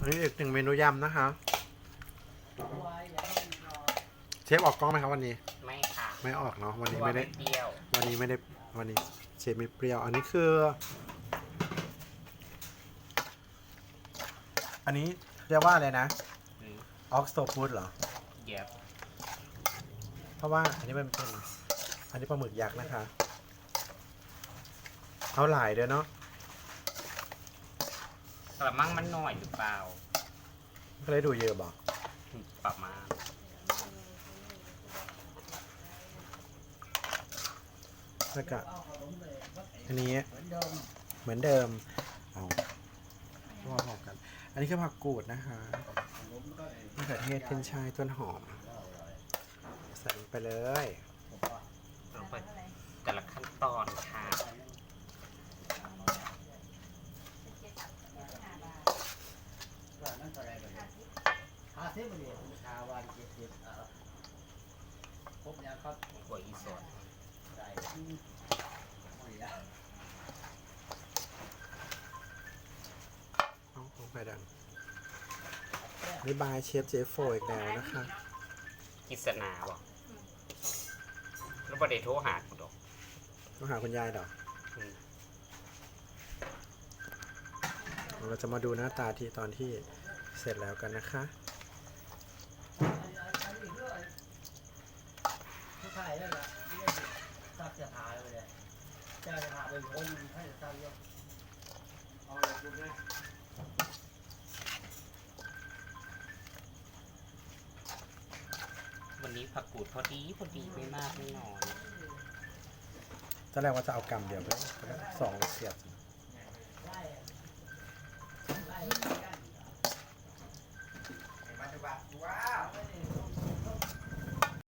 อันนี้อีกหนึ่งเมนูยำนะคะ เชฟออกกล้องไหมครับวันนี้ ไม่ค่ะไม่ออกเนาะวันเพนี้ราะว่าไม่ได้ไม่เปรี้ยววันนี้ไม่ได้วันนี้เชฟไม่เปรี้ยว อันนี้คือ อันนี้เรียกว่าอะไรนะอืมออกสโตฟูดเหรอเหยียบเพราะว่าอันนี้มันเป็นอันนี้ปลาหมึกยักษ์นะคะ เอาหลายเด้อเนาะ กระมังมันหน่อยหรือเปล่า ก็เลยดูเยอะบอกประมาณแล้วก็อันนี้เหมือนเดิมเอาพอพอกัน อันนี้คือผักกูดนะคะมะเขือเทศขึ้นช่ายต้นหอม ใส่ลงไปเลยลงไปแต่ละขั้นตอนค่ะ ห้าสิบเหรียญชาวันเจ็ดสิบเอ่อครบยังครับหัวอีสดได้ที่ไม่ได้เอาลงไปดังนี่บายเชฟเจฟโฟอีกแล้วนะคะ กิษณาบอกแล้วประเดี๋ยวโทรหากูดอกต้องหาคุณยายดอกอืมเราจะมาดูหน้าตาที่ตอนที่เสร็จแล้วกันนะคะ นั่นแหละที่ได้ซักจะหาเลยเนี่ยเจ้าจะหาเป็นคนให้ซักเยอะเอาเลยคุณแม่วันนี้ผักกูดพอดีพอดีไม่มากไม่น้อยตอนแรกว่าจะเอากำเดียวไปสองเสียบ